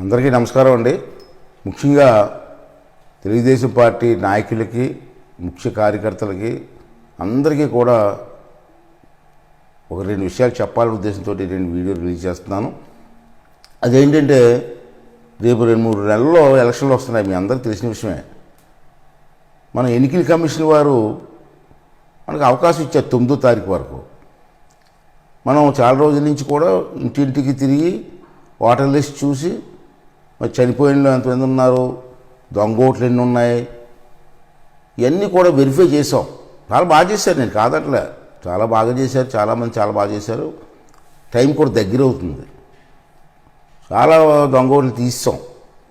అందరికీ నమస్కారం అండి. ముఖ్యంగా తెలుగుదేశం పార్టీ నాయకులకి ముఖ్య కార్యకర్తలకి అందరికీ కూడా ఒక రెండు విషయాలు చెప్పాలనే ఉద్దేశంతో నేను వీడియో రిలీజ్ చేస్తున్నాను. అదేంటంటే రేపు రెండు మూడు నెలల్లో ఎలక్షన్లు వస్తున్నాయి. మీ అందరికీ తెలిసిన విషయమే. మన ఎన్నికల కమిషన్ వారు మనకు అవకాశం ఇచ్చారు తొమ్మిదో తారీఖు వరకు. మనం చాలా రోజుల నుంచి కూడా ఇంటింటికి తిరిగి వాటర్ లిస్ట్ చూసి మరి చనిపోయిన ఎంతమంది ఉన్నారు? దొంగ ఓట్లు ఎన్ని ఉన్నాయి? ఇవన్నీ కూడా వెరిఫై చేసాం చాలా బాగా చేశారు. నేను కాదట్లే చాలా బాగా చేశారు. చాలామంది చాలా బాగా చేశారు. టైం కూడా దగ్గర అవుతుంది. చాలా దొంగ ఓట్లు తీస్తాం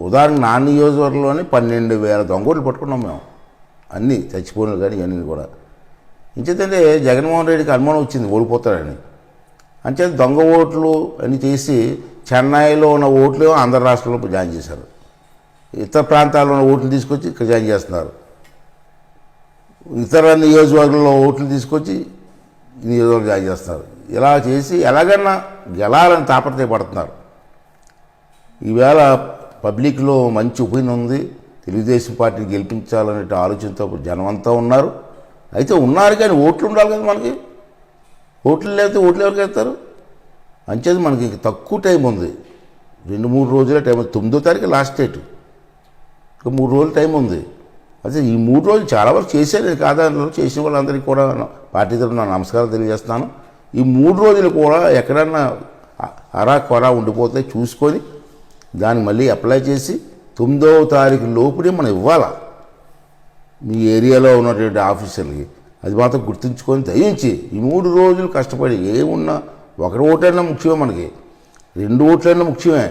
ఉదాహరణ నా నియోజకవర్గంలోనే పన్నెండు వేల దొంగ ఓట్లు పట్టుకున్నాం మేము. అన్నీ చచ్చిపోయిన కానీ ఇవన్నీ కూడా. ఇంచేతంటే జగన్మోహన్ రెడ్డికి అనుమానం వచ్చింది ఓడిపోతాడని అంచేత దొంగ ఓట్లు అని చేసి చెన్నైలో ఉన్న ఓట్లు ఆంధ్ర రాష్ట్రంలో జాయిన్ చేశారు. ఇతర ప్రాంతాల్లో ఉన్న ఓట్లు తీసుకొచ్చి ఇక్కడ జాయిన్ చేస్తున్నారు. ఇతర నియోజకవర్గంలో ఓట్లు తీసుకొచ్చి నియోజకవర్గం జాయిన్ చేస్తున్నారు. ఇలా చేసి ఎలాగన్నా గెలాలని తాపత్రయపడుతున్నారు. ఈవేళ పబ్లిక్లో మంచి ఒపీనియన్ ఉంది. తెలుగుదేశం పార్టీని గెలిపించాలనే ఆలోచనతో జనమంతా ఉన్నారు. అయితే ఉన్నారు కానీ ఓట్లు ఉండాలి కదా మనకి. ఓట్లు లేకపోతే ఓట్లు ఎవరికి వేస్తారు? అంచేది మనకి ఇంక తక్కువ టైం ఉంది. రెండు మూడు రోజుల టైం ఉంది తొమ్మిదో తారీఖు లాస్ట్ డేట్. ఇంకా మూడు రోజుల టైం ఉంది. అదే ఈ మూడు రోజులు చాలా వరకు చేశారు నేను చేసిన వాళ్ళందరికీ కూడా పార్టీ తరఫున నమస్కారం తెలియజేస్తున్నాను ఈ మూడు రోజులు కూడా ఎక్కడన్నా అరా కొర ఉండిపోతే చూసుకొని దాన్ని మళ్ళీ అప్లై చేసి తొమ్మిదవ తారీఖు లోపునే మనం ఇవ్వాలా? మీ ఏరియాలో ఉన్నటువంటి ఆఫీసర్లకి. అది మాత్రం గుర్తుంచుకొని దయించి ఈ మూడు రోజులు కష్టపడి ఏమున్నా ఒకటి ఓటైనా ముఖ్యమే మనకి. రెండు ఓట్లైనా ముఖ్యమే.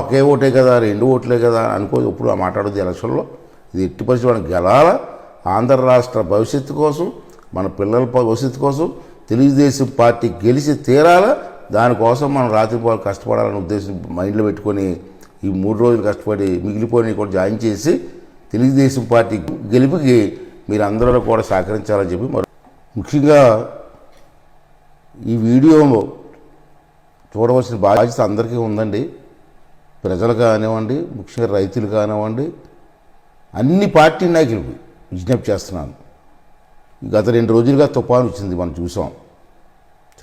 ఒకే ఓటే కదా రెండు ఓట్లే కదా అనుకో ఇప్పుడు ఆ మాట్లాడదు ఎలక్షన్లో. ఇది ఎట్టి పరిస్థితి మనకి గెలాల. ఆంధ్ర రాష్ట్ర భవిష్యత్తు కోసం మన పిల్లల భవిష్యత్తు కోసం తెలుగుదేశం పార్టీ గెలిచి తీరాల. దానికోసం మనం రాత్రిపాలు కష్టపడాలనే ఉద్దేశం మైండ్లో పెట్టుకొని ఈ మూడు రోజులు కష్టపడి మిగిలిపోయినవి కూడా జాయిన్ చేసి తెలుగుదేశం పార్టీ గెలుపుకి మీరు అందరూ కూడా సహకరించాలని చెప్పి మరి ముఖ్యంగా ఈ వీడియో చూడవలసిన బాధ్యత అందరికీ ఉందండి. ప్రజలు కానివ్వండి ముఖ్యంగా రైతులు కానివ్వండి అన్ని పార్టీ నాయకులకు విజ్ఞప్తి చేస్తున్నాను. గత రెండు రోజులుగా తుఫాను వచ్చింది మనం చూసాం.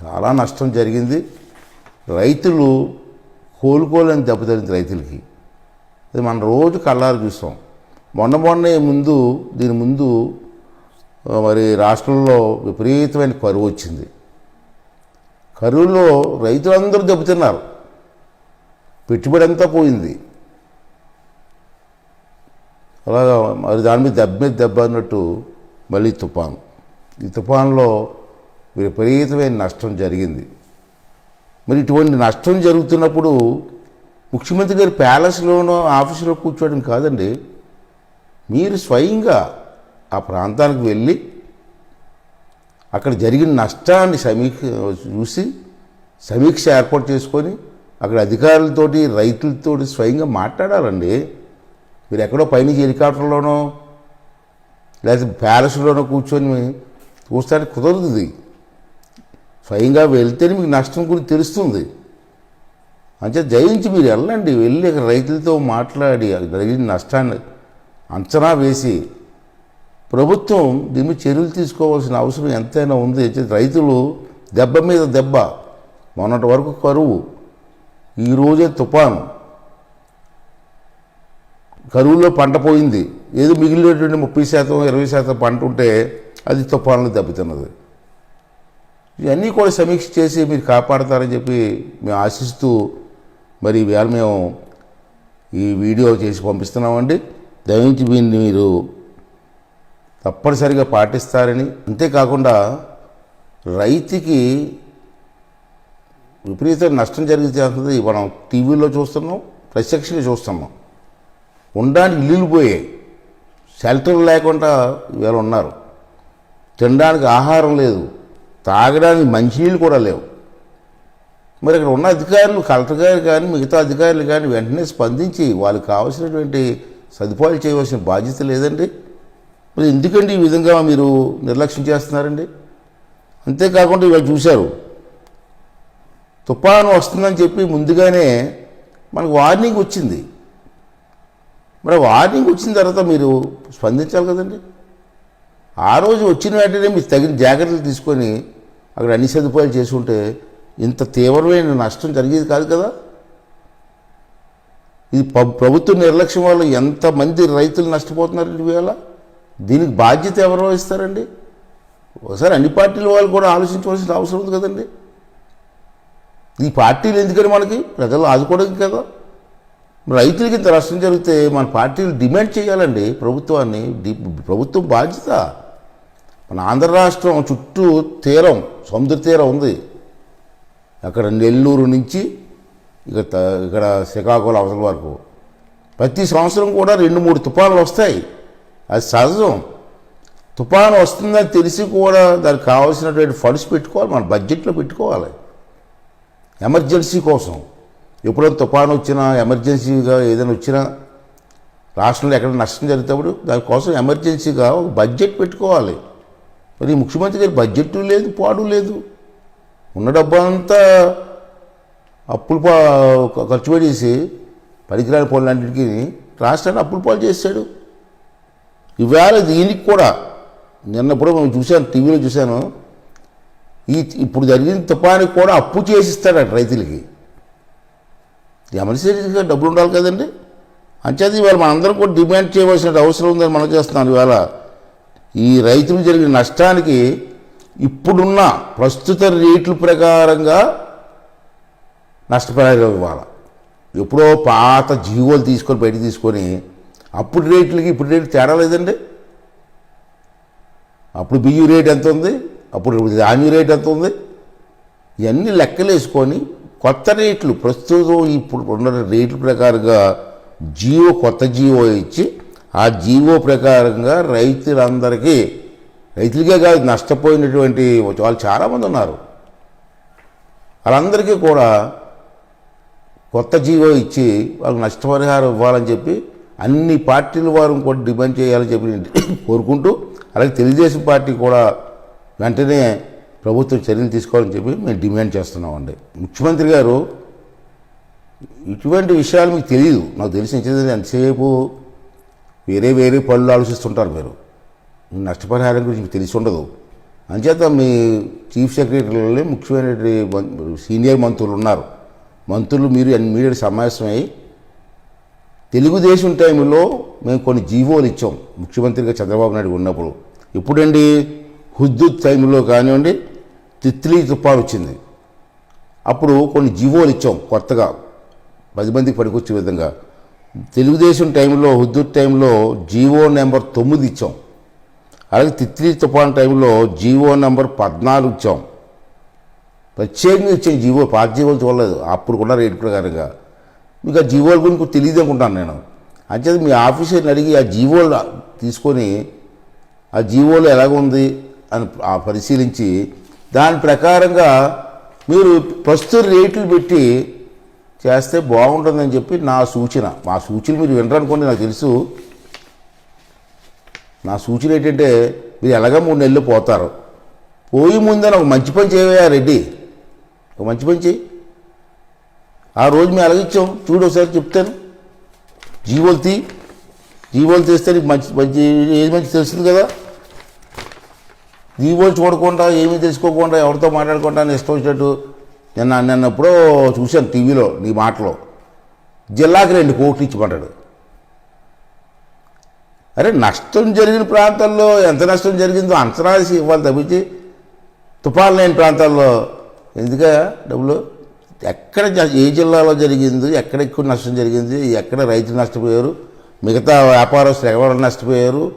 చాలా నష్టం జరిగింది. రైతులు కోలుకోలేని దెబ్బతింది రైతులకి. అది మనం రోజు కళ్ళారు చూస్తాం. మొన్న మొన్నే ముందు దీని ముందు మరి రాష్ట్రంలో విపరీతమైన కరువు వచ్చింది. కరువులో రైతులందరూ దెబ్బతిన్నారు. పెట్టుబడి అంతా పోయింది. అలాగా మరి దాని మీద దెబ్బ మీద దెబ్బ అన్నట్టు మళ్ళీ తుఫాను. ఈ తుఫాన్లో విపరీతమైన నష్టం జరిగింది. మరి ఇటువంటి నష్టం జరుగుతున్నప్పుడు ముఖ్యమంత్రి గారి ప్యాలెస్లోనో ఆఫీసులో కూర్చోవడం కాదండి. మీరు స్వయంగా ఆ ప్రాంతానికి వెళ్ళి అక్కడ జరిగిన నష్టాన్ని సమీక్ష చూసి సమీక్ష ఏర్పాటు చేసుకొని అక్కడ అధికారులతోటి రైతులతో స్వయంగా మాట్లాడాలండి. మీరు ఎక్కడో పైనుంచి హెలికాప్టర్లోనో లేకపోతే ప్యాలెస్లోనో కూర్చొని చూస్తానికి కుదరదు స్వయంగా వెళ్తేనే మీకు నష్టం గురించి తెలుస్తుంది. అంటే జయించి మీరు వెళ్ళండి. వెళ్ళి రైతులతో మాట్లాడి జరిగిన నష్టాన్ని అంచనా వేసి ప్రభుత్వం దీని మీద చర్యలు తీసుకోవాల్సిన అవసరం ఎంతైనా ఉంది. రైతులు దెబ్బ మీద దెబ్బ మొన్నటి వరకు కరువు ఈరోజే తుఫాను. కరువులో పంట పోయింది. ఏదో మిగిలినటువంటి ముప్పై శాతం ఇరవై శాతం పంట ఉంటే అది తుఫాన్లో దెబ్బతిన్నది. ఇవన్నీ కూడా సమీక్ష చేసి మీరు కాపాడతారని చెప్పి మేము ఆశిస్తూ మరి ఇవాళ మేము ఈ వీడియో చేసి పంపిస్తున్నామండి. దయించి దీన్ని మీరు తప్పనిసరిగా పాటిస్తారని. అంతేకాకుండా రైతుకి విపరీత నష్టం జరిగితే అంటుంది మనం టీవీలో చూస్తున్నాం ప్రత్యక్షంగా చూస్తున్నాం. ఉండడానికి ఇల్లులు పోయాయి. షెల్టర్ లేకుండా వీళ్ళు ఉన్నారు. తినడానికి ఆహారం లేదు. తాగడానికి మంచినీళ్ళు కూడా లేవు. మరి ఇక్కడ ఉన్న అధికారులు కలెక్టర్ గారు కానీ మిగతా అధికారులు కానీ వెంటనే స్పందించి వాళ్ళకి కావాల్సినటువంటి సదుపాయాలు చేయవలసిన బాధ్యత లేదండి. మరి ఎందుకండి ఈ విధంగా మీరు నిర్లక్ష్యం చేస్తున్నారండి? అంతేకాకుండా ఇవాళ చూశారు. తుఫాను వస్తుందని చెప్పి ముందుగానే మనకు వార్నింగ్ వచ్చింది. మరి వార్నింగ్ వచ్చిన తర్వాత మీరు స్పందించాలి కదండి? ఆ రోజు వచ్చిన వెంటనే మీరు తగిన జాగ్రత్తలు తీసుకొని అక్కడ అన్ని సదుపాయాలు చేసి ఉంటే ఇంత తీవ్రమైన నష్టం జరిగేది కాదు కదా? ఇది ప్రభుత్వ నిర్లక్ష్యం వల్ల ఎంతమంది రైతులు నష్టపోతున్నారండి ఇవాళ? దీనికి బాధ్యత ఎవరు వహిస్తారండి? ఒకసారి అన్ని పార్టీల వాళ్ళు కూడా ఆలోచించవలసిన అవసరం ఉంది కదండి. ఈ పార్టీలు ఎందుకని మనకి? ప్రజలు ఆదుకోవడానికి కదా. రైతులకి ఇంత నష్టం జరిగితే మన పార్టీలు డిమాండ్ చేయాలండి ప్రభుత్వాన్ని. ప్రభుత్వం బాధ్యత. మన ఆంధ్ర రాష్ట్రం చుట్టూ తీరం సముద్ర తీరం ఉంది. అక్కడ నెల్లూరు నుంచి ఇక త- ఇక్కడ శ్రీకాకుళం అవతల వరకు. ప్రతి సంవత్సరం కూడా రెండు మూడు తుఫాన్లు వస్తాయి. అది సహజం. తుఫాను వస్తుందని తెలిసి కూడా దానికి కావాల్సినటువంటి ఫండ్స్ పెట్టుకోవాలి మన బడ్జెట్లో పెట్టుకోవాలి. ఎమర్జెన్సీ కోసం. ఎప్పుడైనా తుఫాను వచ్చినా ఎమర్జెన్సీగా ఏదైనా వచ్చినా రాష్ట్రంలో ఎక్కడ నష్టం జరిగినప్పుడు దానికోసం ఎమర్జెన్సీగా ఒక బడ్జెట్ పెట్టుకోవాలి. మరి ముఖ్యమంత్రి గారి బడ్జెట్ లేదు పాడు లేదు. ఉన్న డబ్బంతా అప్పులు పా ఖర్చు పెట్టేసి పనికిరాని పనులన్నింటికి రాష్ట్రాన్ని అప్పులు పాలు చేశాడు ఇవాళ దీనికి కూడా నిన్నప్పుడు మేము చూశాను టీవీలో చూశాను. ఈ ఇప్పుడు జరిగిన తుపానికి కూడా అప్పు చేసిస్తాడట రైతులకి. ఎమర్జెన్సీగా డబ్బులు ఉండాలి కదండి. అంచేది ఇవాళ మనందరం కూడా డిమాండ్ చేయవలసిన అవసరం ఉందని మనం చేస్తున్నాను ఇవాళ. ఈ రైతులు జరిగిన నష్టానికి ఇప్పుడున్న ప్రస్తుత రేట్ల ప్రకారంగా నష్టపరిహారం ఇవ్వాలి. ఎప్పుడో పాత జీవోలు తీసుకొని బయట తీసుకొని అప్పుడు రేట్లకి ఇప్పుడు రేట్లు తేడా లేదండి. అప్పుడు బియ్యం రేట్ ఎంత ఉంది? అప్పుడు ధాన్యం రేట్ ఎంత ఉంది? ఇవన్నీ లెక్కలు వేసుకొని కొత్త రేట్లు ప్రస్తుతం ఇప్పుడు ఉన్న రేట్ల ప్రకారంగా జీవో కొత్త జీవో ఇచ్చి ఆ జీవో ప్రకారంగా రైతులందరికీ రైతులకే కాదు నష్టపోయినటువంటి వాళ్ళు చాలామంది ఉన్నారు. వాళ్ళందరికీ కూడా కొత్త జీవో ఇచ్చి వాళ్ళకి నష్టపరిహారం ఇవ్వాలని చెప్పి అన్ని పార్టీల వారు కూడా డిమాండ్ చేయాలని చెప్పి కోరుకుంటూ అలాగే తెలుగుదేశం పార్టీ కూడా వెంటనే ప్రభుత్వం చర్యలు తీసుకోవాలని చెప్పి మేము డిమాండ్ చేస్తున్నామండి. ముఖ్యమంత్రి గారు ఇటువంటి విషయాలు మీకు తెలియదు నాకు తెలిసింది ఎంతసేపు వేరే వేరే పనులు ఆలోచిస్తుంటారు మీరు. నష్టపరిహారం గురించి మీకు తెలిసి ఉండదు. అంచేత మీ చీఫ్ సెక్రటరీలో ముఖ్యమైన సీనియర్ మంత్రులు ఉన్నారు. మంత్రులు మీరు మీడియా సమావేశమై తెలుగుదేశం టైంలో మేము కొన్ని జీవోలు ఇచ్చాం. ముఖ్యమంత్రిగా చంద్రబాబు నాయుడు ఉన్నప్పుడు. ఇప్పుడండి హుద్దుద్ టైంలో కానివ్వండి తిత్లీ తుఫాను వచ్చింది. అప్పుడు కొన్ని జీవోలు ఇచ్చాం కొత్తగా. పది మందికి పనికొచ్చే విధంగా. తెలుగుదేశం టైంలో హుద్దుద్ టైంలో జీవో నెంబర్ తొమ్మిది ఇచ్చాం. అలాగే తిత్లీ తుఫాన్ టైంలో జీవో నెంబర్ పద్నాలుగు ఇచ్చాం. ప్రత్యేకంగా ఇచ్చాం జీవో పాత జీవోలు చూడలేదు. అప్పుడు కూడా రేటు ప్రకారంగా. మీకు ఆ జీవోల గురించి తెలియదు అనుకుంటాను నేను. అంచేత మీ ఆఫీసర్ని అడిగి ఆ జీవోలు తీసుకొని ఆ జీవోలు ఎలాగుంది అని పరిశీలించి దాని ప్రకారంగా మీరు ప్రస్తుత రేట్లు పెట్టి చేస్తే బాగుంటుందని చెప్పి నా సూచన. మా సూచన మీరు వినరనుకోండి నాకు తెలుసు. నా సూచన ఏంటంటే మీరు ఎలాగ మూడు నెలలు పోతారు. పోయి ముందే ఒక మంచి పని చేయవయ్యా రెడ్డి. ఒక మంచి పని చేయి. ఆ రోజు మేము ఎలాగిచ్చాం చూడు ఒకసారి చెప్తాను. జీవోలు తీ. జీవోలు తీస్తే నీకు మంచి మంచి ఏది మంచి తెలుస్తుంది కదా? జీవోలు చూడకుండా ఏమీ తెలుసుకోకుండా ఎవరితో మాట్లాడకుండా అని ఇష్టం వచ్చినట్టు నిన్న నిన్నప్పుడు చూశాను టీవీలో నీ మాటలో. జిల్లాకి రెండు కోట్లు ఇచ్చిపడ్డాడు. అరే నష్టం జరిగిన ప్రాంతాల్లో ఎంత నష్టం జరిగిందో అంచనా ఇవ్వాలి తప్పించి తుఫాన్ లేని ప్రాంతాల్లో. ఎందుక డబ్బులు? ఎక్కడ జ- ఏ జిల్లాలో జరిగింది ఎక్కడ ఎక్కువ నష్టం జరిగింది ఎక్కడ రైతులు నష్టపోయారు మిగతా వ్యాపారస్తులు ఎవరు నష్టపోయారు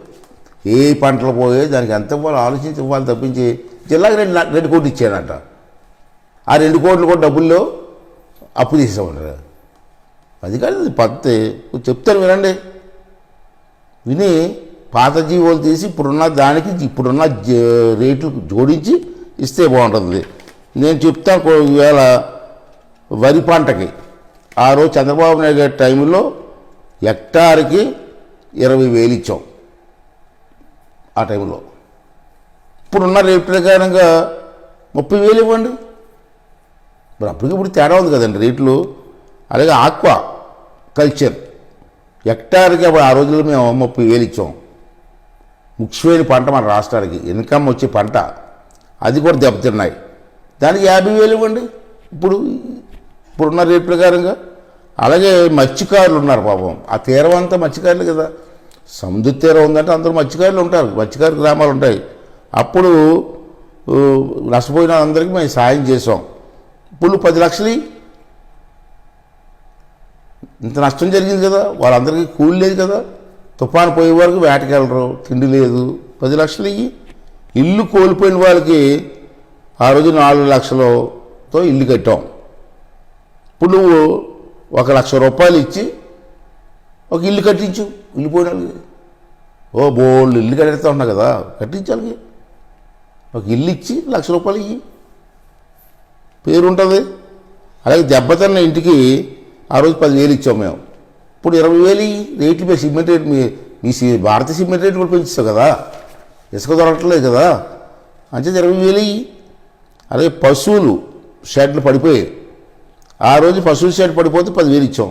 ఏ పంటలు పోయాయి దానికి ఎంత ఇవ్వాలి ఆలోచించి ఇవ్వాలి తప్పించి జిల్లాకి రెండు రెండు కోట్లు ఇచ్చాడంట. ఆ రెండు కోట్లు కూడా డబ్బుల్లో అప్పు తీసేవాడు అది కాదు పత్తి పద్ధతి. చెప్తాను వినండి. విని పాత జీవోలు తీసి ఇప్పుడున్న దానికి ఇప్పుడున్న రేట్లు జోడించి ఇస్తే బాగుంటుంది. నేను చెప్తాను కో- ఈవేళ వరి పంటకి. ఆ రోజు చంద్రబాబు నాయుడు గారి టైంలో హెక్టార్కి ఇరవై వేలు ఇచ్చాం. ఆ టైంలో ఇప్పుడున్న రేట్ ప్రకారంగా ముప్పై వేలు ఇవ్వండి. మరి అప్పటికి ఇప్పుడు తేడా ఉంది కదండి రేట్లు. అలాగే ఆక్వా కల్చర్. హెక్టార్కి అప్పుడు ఆ రోజుల్లో మేము ముప్పై వేలు ఇచ్చాం. ముఖ్యమైన పంట మన రాష్ట్రానికి ఇన్కమ్ వచ్చే పంట. అది కూడా దెబ్బతిన్నాయి. దానికి యాభై వేలు ఇవ్వండి. ఇప్పుడు ఇప్పుడున్న రేట్ ప్రకారంగా. అలాగే మత్స్యకారులు ఉన్నారు పాపం. ఆ తీరం అంతా మత్స్యకారులు కదా. సముద్ర తీరం ఉందంటే అందరూ మత్స్యకారులు ఉంటారు. మత్స్యకారు గ్రామాలు ఉంటాయి. అప్పుడు నష్టపోయిన అందరికీ మేము సాయం చేసాం ఇప్పుడు పది లక్షలు ఇంత నష్టం జరిగింది కదా. వాళ్ళందరికీ కూలి లేదు కదా. తుఫాను పోయే వరకు వేటకెళ్ళరు తిండి లేదు. పది లక్షలు ఇవి ఇల్లు కోల్పోయిన వాళ్ళకి ఆ రోజు నాలుగు లక్షలతో ఇల్లు కట్టాం. ఇప్పుడు నువ్వు ఒక లక్ష రూపాయలు ఇచ్చి ఒక ఇల్లు కట్టించు. ఇల్లు పోయిన వాళ్ళకి ఓ బోల్డ్ ఇల్లు కట్టేస్తా ఉన్నా కదా కట్టించాలి ఒక ఇల్లు ఇచ్చి లక్ష రూపాయలు ఇయ్యి. పేరు ఉంటుంది అలాగే దెబ్బతిన్న ఇంటికి ఆ రోజు పదివేలు ఇచ్చాం మేము. ఇప్పుడు ఇరవై వేలు రేట్లు మీ సిమెంట్ రేట్ మీ మీ సి- భారతీయ సిమెంట్ రేట్ కూడా పెంచుతావు కదా. ఇసుక దొరకట్లేదు కదా. అంతే ఇరవై వేలు అలాగే పశువులు షెడ్లు పడిపోయాయి. ఆ రోజు పశువు సైడ్ పడిపోతే పదివేలు ఇచ్చాం.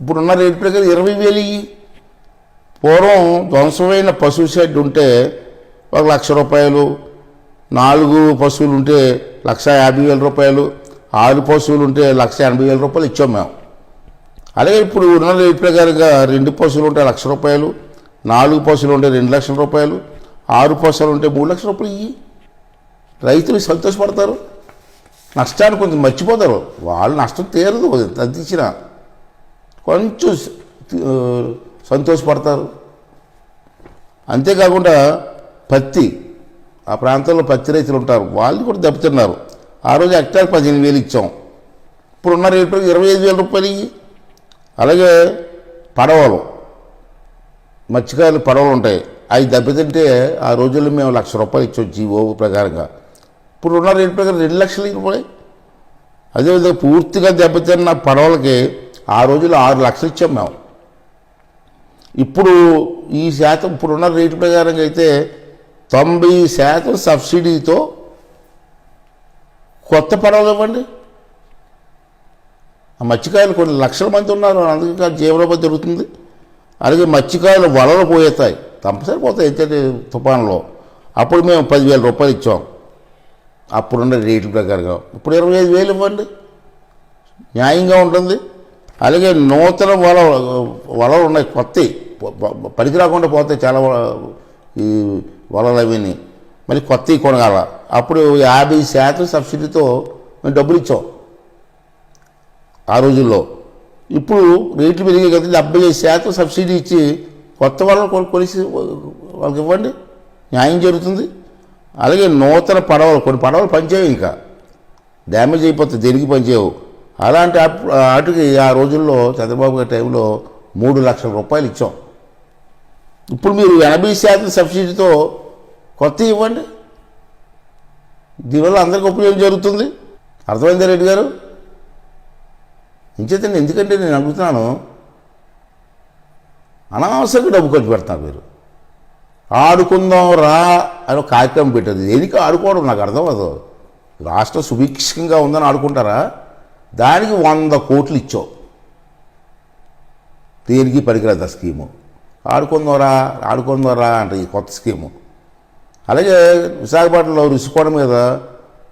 ఇప్పుడున్న రేటు ప్రకారం ఇరవై వేలు పూర్వం ధ్వంసమైన పశువు షెడ్ ఉంటే ఒక లక్ష రూపాయలు నాలుగు పశువులు ఉంటే లక్ష యాభై వేల రూపాయలు ఆరు పశువులు ఉంటే లక్ష ఎనభై వేల రూపాయలు ఇచ్చాం మేము. అలాగే ఇప్పుడు ఉన్న రేట్ ప్రకారంగా రెండు పశువులు ఉంటే లక్ష రూపాయలు నాలుగు పశువులు ఉంటే రెండు లక్షల రూపాయలు ఆరు పశువులు ఉంటే మూడు లక్షల రూపాయలు ఇవి రైతులు సంతోషపడతారు. నష్టాన్ని కొంచెం మర్చిపోతారు. వాళ్ళు నష్టం తీరదు తగ్గించిన కొంచెం సంతోషపడతారు. అంతేకాకుండా పత్తి ఆ ప్రాంతంలో పత్తి రైతులు ఉంటారు. వాళ్ళు కూడా దెబ్బతిన్నారు. ఆ రోజు హెక్టార్ పదిహేను వేలు ఇచ్చాం. ఇప్పుడున్న రేటు ఇరవై ఐదు వేల రూపాయలు. అలాగే పడవలు మత్స్యకారులు పడవలు ఉంటాయి. అవి దెబ్బతింటే ఆ రోజుల్లో మేము లక్ష రూపాయలు ఇచ్చాం జీవో ప్రకారంగా. ఇప్పుడు ఉన్న రేటు ప్రకారం రెండు లక్షలు రూపాయలు అదేవిధంగా పూర్తిగా దెబ్బతిన్న పడవలకి ఆ రోజుల్లో ఆరు లక్షలు ఇచ్చాం మేము. ఇప్పుడు ఈ శాతం ఇప్పుడున్న రేటు ప్రకారంగా అయితే తొంభై శాతం సబ్సిడీతో కొత్త పడవలు ఇవ్వండి. ఆ మత్స్యకాయలు కొన్ని లక్షల మంది ఉన్నారు అందుకే జీవనోపాధి జరుగుతుంది అలాగే మత్స్యకాయలు వలలు పోయేతాయి తప్పసరి పోతాయి అయితే తుఫాన్లో. అప్పుడు మేము పదివేల రూపాయలు ఇచ్చాం. అప్పుడున్న రేట్ల ప్రకారంగా. ఇప్పుడు ఇరవై ఐదు వేలు ఇవ్వండి. న్యాయంగా ఉంటుంది. అలాగే నూతన వల వలలు ఉన్నాయి. కొత్తవి పనికి రాకుండా పోతాయి చాలా ఈ వలలు అవన్నీ. మళ్ళీ కొత్తవి కొనగాల. అప్పుడు యాభై శాతం సబ్సిడీతో మేము డబ్బులు ఇచ్చాం. ఆ రోజుల్లో. ఇప్పుడు రేట్లు పెరిగే కదా డెబ్బై ఐదు శాతం సబ్సిడీ ఇచ్చి కొత్త వలలు కొలిసి వాళ్ళకి ఇవ్వండి. న్యాయం జరుగుతుంది. అలాగే నూతన పడవలు కొన్ని పడవలు పనిచేయవు ఇంకా. డ్యామేజ్ అయిపోతే దేనికి పనిచేయవు? అలాంటి అప్- వాటికి ఆ రోజుల్లో చంద్రబాబు గారి టైంలో మూడు లక్షల రూపాయలు ఇచ్చాం. ఇప్పుడు మీరు ఎనభై శాతం సబ్సిడీతో కొత్త ఇవ్వండి. దీనివల్ల అందరికీ ఉపయోగం జరుగుతుంది. అర్థమైందా రెడ్డి గారు? ఇంచేతండి ఎందుకంటే నేను అడుగుతున్నాను అనవసరంగా డబ్బు ఖర్చు పెడతాను మీరు. ఆడుకుందాం రా అని ఒక కార్యక్రమం పెట్టదు. దేనికి ఆడుకోవడం? నాకు అర్థం అవ్వదు. రాష్ట్రం సుభిక్షంగా ఉందని ఆడుకుంటారా? దానికి వంద కోట్లు ఇచ్చావు. దేనికి పనికిరాదు ఆ స్కీము? ఆడుకుందాంరా ఆడుకుందాంరా అంటే ఈ కొత్త స్కీము. అలాగే విశాఖపట్నంలో రుచికోవడం మీద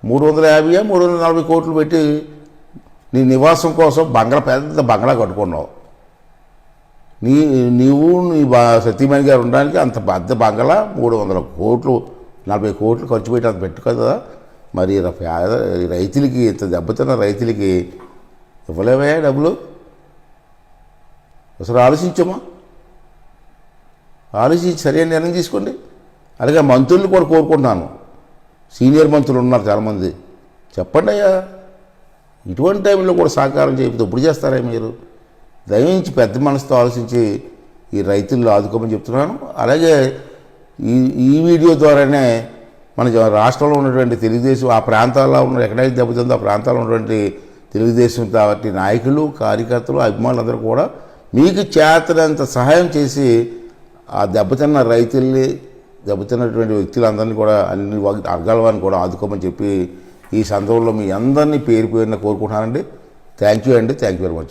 మూడు వందల యాభై మూడు వందల నలభై కోట్లు పెట్టి నీ నివాసం కోసం బంగ్లా పెద్ద బంగ్లా కట్టుకున్నావు. నీ నీవు నీ బా సతీమణి గారు ఉండడానికి అంత పెద్ద బంగళ మూడు వందల కోట్లు నలభై కోట్లు ఖర్చు పెట్టి అంత పెట్టు కదా. మరి ర- రైతులకి ఇంత దెబ్బతిన్న రైతులకి ఇవ్వలేవా డబ్బులు? అసలు ఆలోచించమ్మా. ఆలోచించి సరైన నిర్ణయం తీసుకోండి. అలాగే మంత్రులు కూడా కోరుకుంటున్నాను. సీనియర్ మంత్రులు ఉన్నారు చాలామంది. చెప్పండి అయ్యా ఇటువంటి టైంలో కూడా సహకారం చేయకపోతే ఇప్పుడు చేస్తారా మీరు? దయించి పెద్ద మనసుతో ఆలోచించి ఈ రైతులను ఆదుకోమని చెప్తున్నాను. అలాగే ఈ ఈ వీడియో ద్వారానే మన రాష్ట్రంలో ఉన్నటువంటి తెలుగుదేశం ఆ ప్రాంతాల్లో ఉన్న ఎక్కడైతే దెబ్బతిందో ఆ ప్రాంతాల్లో ఉన్నటువంటి తెలుగుదేశం కాబట్టి నాయకులు కార్యకర్తలు అభిమానులందరూ కూడా మీకు చేతనంత సహాయం చేసి ఆ దెబ్బతిన్న రైతుల్ని దెబ్బతిన్నటువంటి వ్యక్తులందరినీ కూడా అన్ని వర్గ- వర్గాల వారిని కూడా ఆదుకోమని చెప్పి ఈ సందర్భంలో మీ అందరినీ పేరు పేరున కోరుకుంటున్నానండి. థ్యాంక్ యూ అండి. Thank you very much.